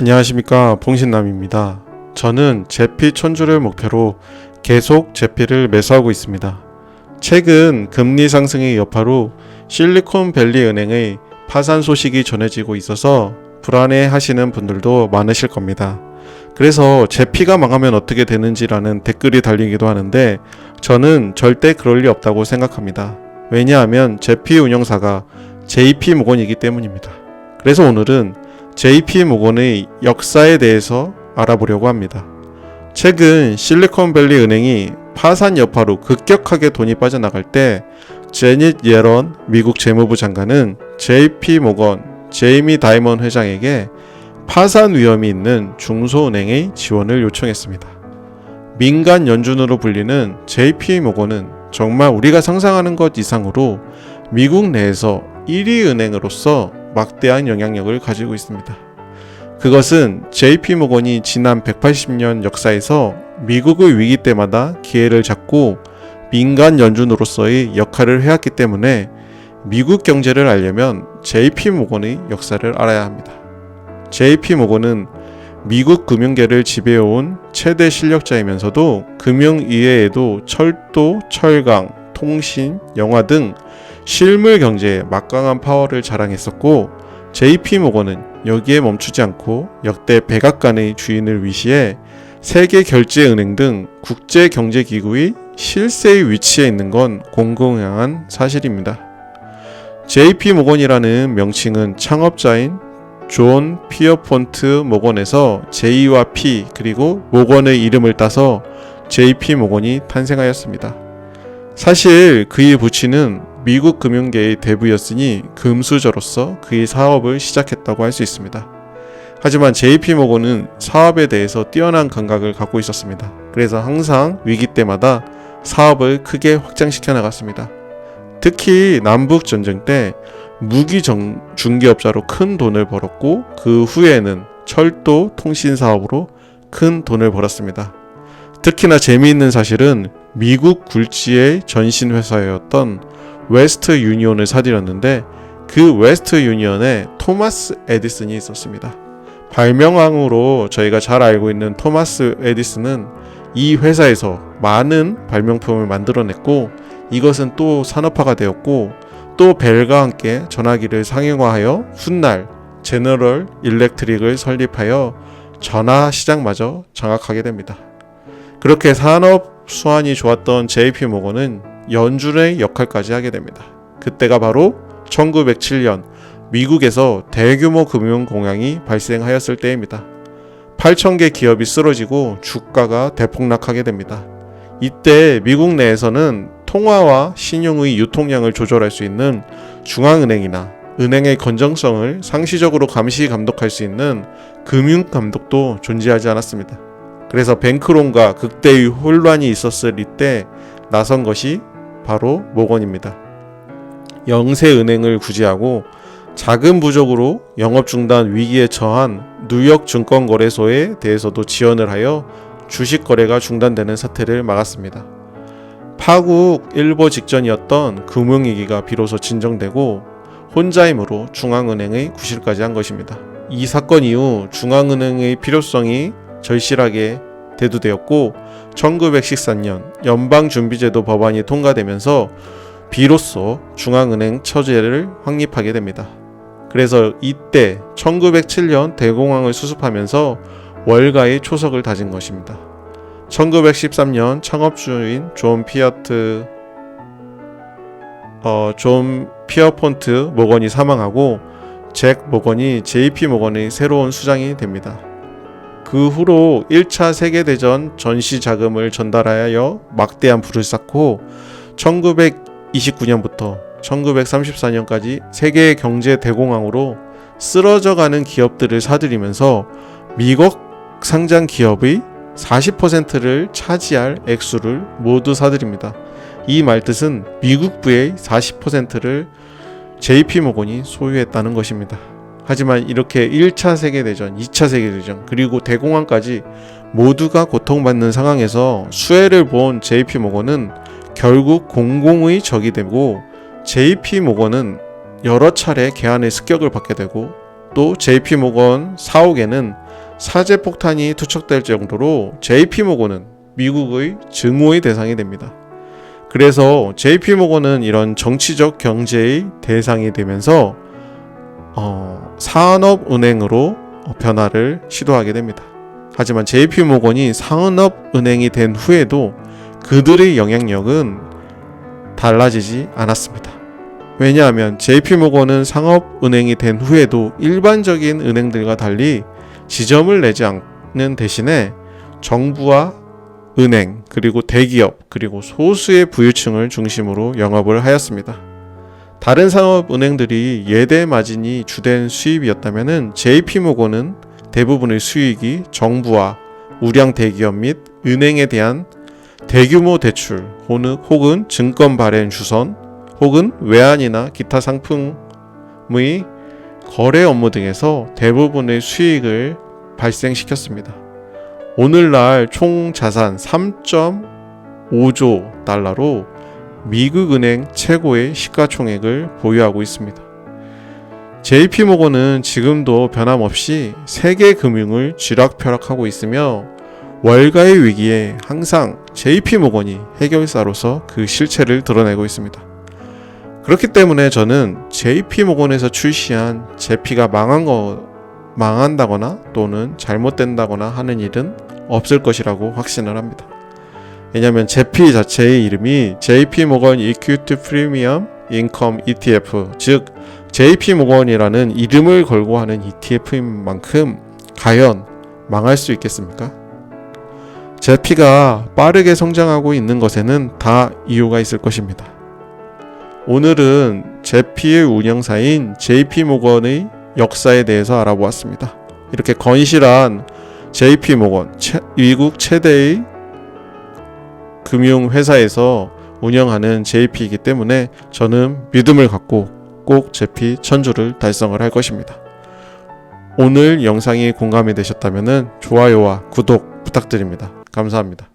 안녕하십니까 봉신남입니다. 저는 제피 천주를 목표로 계속 제피를 매수하고 있습니다. 최근 금리 상승의 여파로 실리콘밸리 은행의 파산 소식이 전해지고 있어서 불안해 하시는 분들도 많으실 겁니다. 그래서 제 피가 망하면 어떻게 되는지라는 댓글이 달리기도 하는데 저는 절대 그럴 리 없다고 생각합니다. 왜냐하면 제 피 운영사가 JP 모건이기 때문입니다. 그래서 오늘은 JP 모건의 역사에 대해서 알아보려고 합니다. 최근 실리콘밸리 은행이 파산 여파로 급격하게 돈이 빠져나갈 때 제닛 예런 미국 재무부 장관은 JP 모건 제이미 다이먼 회장에게 파산 위험이 있는 중소은행의 지원을 요청했습니다. 민간 연준으로 불리는 JP 모건은 정말 우리가 상상하는 것 이상으로 미국 내에서 1위 은행으로서 막대한 영향력을 가지고 있습니다. 그것은 JP 모건이 지난 180년 역사에서 미국의 위기 때마다 기회를 잡고 민간 연준으로서의 역할을 해왔기 때문에 미국 경제를 알려면 JP 모건의 역사를 알아야 합니다. JP 모건은 미국 금융계를 지배해온 최대 실력자이면서도 금융 이외에도 철도, 철강, 통신, 영화 등 실물 경제에 막강한 파워를 자랑했었고 JP 모건은 여기에 멈추지 않고 역대 백악관의 주인을 위시해 세계 결제 은행 등 국제 경제 기구의 실세의 위치에 있는 건 공공연한 사실입니다. JP 모건이라는 명칭은 창업자인 존 피어폰트 모건에서 J와 P 그리고 모건의 이름을 따서 JP 모건이 탄생하였습니다. 사실 그의 부친은 미국 금융계의 대부였으니 금수저로서 그의 사업을 시작했다고 할 수 있습니다. 하지만 JP 모건은 사업에 대해서 뛰어난 감각을 갖고 있었습니다. 그래서 항상 위기 때마다 사업을 크게 확장시켜 나갔습니다. 특히 남북 전쟁 때 무기 정, 중개업자로 큰 돈을 벌었고 그 후에는 철도 통신 사업으로 큰 돈을 벌었습니다. 특히나 재미있는 사실은 미국 굴지의 전신 회사였던 웨스트 유니온을 사들였는데 그 웨스트 유니온에 토마스 에디슨이 있었습니다. 발명왕으로 저희가 잘 알고 있는 토마스 에디슨은 이 회사에서 많은 발명품을 만들어냈고 이것은 또 산업화가 되었고 또 벨과 함께 전화기를 상용화하여 훗날 제너럴 일렉트릭을 설립하여 전화 시장마저 장악하게 됩니다. 그렇게 산업 수완이 좋았던 JP 모건은 연준의 역할까지 하게 됩니다. 그때가 바로 1907년 미국에서 대규모 금융 공황이 발생하였을 때입니다. 8,000개 기업이 쓰러지고 주가가 대폭락하게 됩니다. 이때 미국 내에서는 통화와 신용의 유통량을 조절할 수 있는 중앙은행이나 은행의 건정성을 상시적으로 감시 감독할 수 있는 금융 감독도 존재하지 않았습니다. 그래서 뱅크론과 극대의 혼란이 있었을 이때 나선 것이 바로 모건입니다. 영세은행을 구제하고 자금 부족으로 영업 중단 위기에 처한 뉴욕 증권거래소에 대해서도 지원을 하여 주식 거래가 중단되는 사태를 막았습니다. 파국 일보 직전이었던 금융위기가 비로소 진정되고 혼자임으로 중앙은행의 구실까지 한 것입니다. 이 사건 이후 중앙은행의 필요성이 절실하게 대두되었고 1914년 연방준비제도 법안이 통과되면서 비로소 중앙은행 처제를 확립하게 됩니다. 그래서 이때 1907년 대공황을 수습하면서 월가의 초석을 다진 것입니다. 1913년 창업주인 존 피어트 어, 존 피어폰트 모건이 사망하고 잭 모건이 JP 모건의 새로운 수장이 됩니다. 그 후로 1차 세계대전 전시 자금을 전달하여 막대한 부를 쌓고 1929년부터 1934년까지 세계 경제 대공황으로 쓰러져가는 기업들을 사들이면서 미국 상장 기업의 40%를 차지할 액수를 모두 사들입니다. 이 말뜻은 미국부의 40%를 JP 모건이 소유했다는 것입니다. 하지만 이렇게 1차 세계대전, 2차 세계대전, 그리고 대공황까지 모두가 고통받는 상황에서 수혜를 본 JP 모건은 결국 공공의 적이 되고 JP 모건은 여러 차례 개안의 습격을 받게 되고 또 JP 모건 사옥에는 사제 폭탄이 투척될 정도로 JP 모건은 미국의 증오의 대상이 됩니다. 그래서 JP 모건은 이런 정치적 경제의 대상이 되면서 어, 산업은행으로 변화를 시도하게 됩니다. 하지만 JP 모건이 산업은행이 된 후에도 그들의 영향력은 달라지지 않았습니다. 왜냐하면 JP 모건은 상업은행이 된 후에도 일반적인 은행들과 달리 지점을 내지 않는 대신에 정부와 은행 그리고 대기업 그리고 소수의 부유층을 중심으로 영업을 하였습니다. 다른 상업은행들이 예대 마진이 주된 수입이었다면 JP 모건은 대부분의 수익이 정부와 우량 대기업 및 은행에 대한 대규모 대출 혹은 증권 발행 주선 혹은 외환이나 기타 상품의 거래 업무 등에서 대부분의 수익을 발생시켰습니다. 오늘날 총 자산 3.5조 달러로 미국 은행 최고의 시가총액을 보유하고 있습니다. JP 모건은 지금도 변함없이 세계 금융을 쥐락펴락하고 있으며 월가의 위기에 항상 JP 모건이 해결사로서 그 실체를 드러내고 있습니다. 그렇기 때문에 저는 JP 모건에서 출시한 제피가 망한 거 망한다거나 또는 잘못된다거나 하는 일은 없을 것이라고 확신을 합니다. 왜냐하면 제피 자체의 이름이 JP 모건 이큐트 프리미엄 인컴 ETF 즉 JP 모건이라는 이름을 걸고 하는 ETF인 만큼 과연 망할 수 있겠습니까? 제피가 빠르게 성장하고 있는 것에는 다 이유가 있을 것입니다. 오늘은 제피의 운영사인 JP 모건의 역사에 대해서 알아보았습니다. 이렇게 건실한 JP 모건, 최- 미국 최대의 금융회사에서 운영하는 JP이기 때문에 저는 믿음을 갖고 꼭 JP 천주를 달성을 할 것입니다. 오늘 영상이 공감이 되셨다면 좋아요와 구독 부탁드립니다. 감사합니다.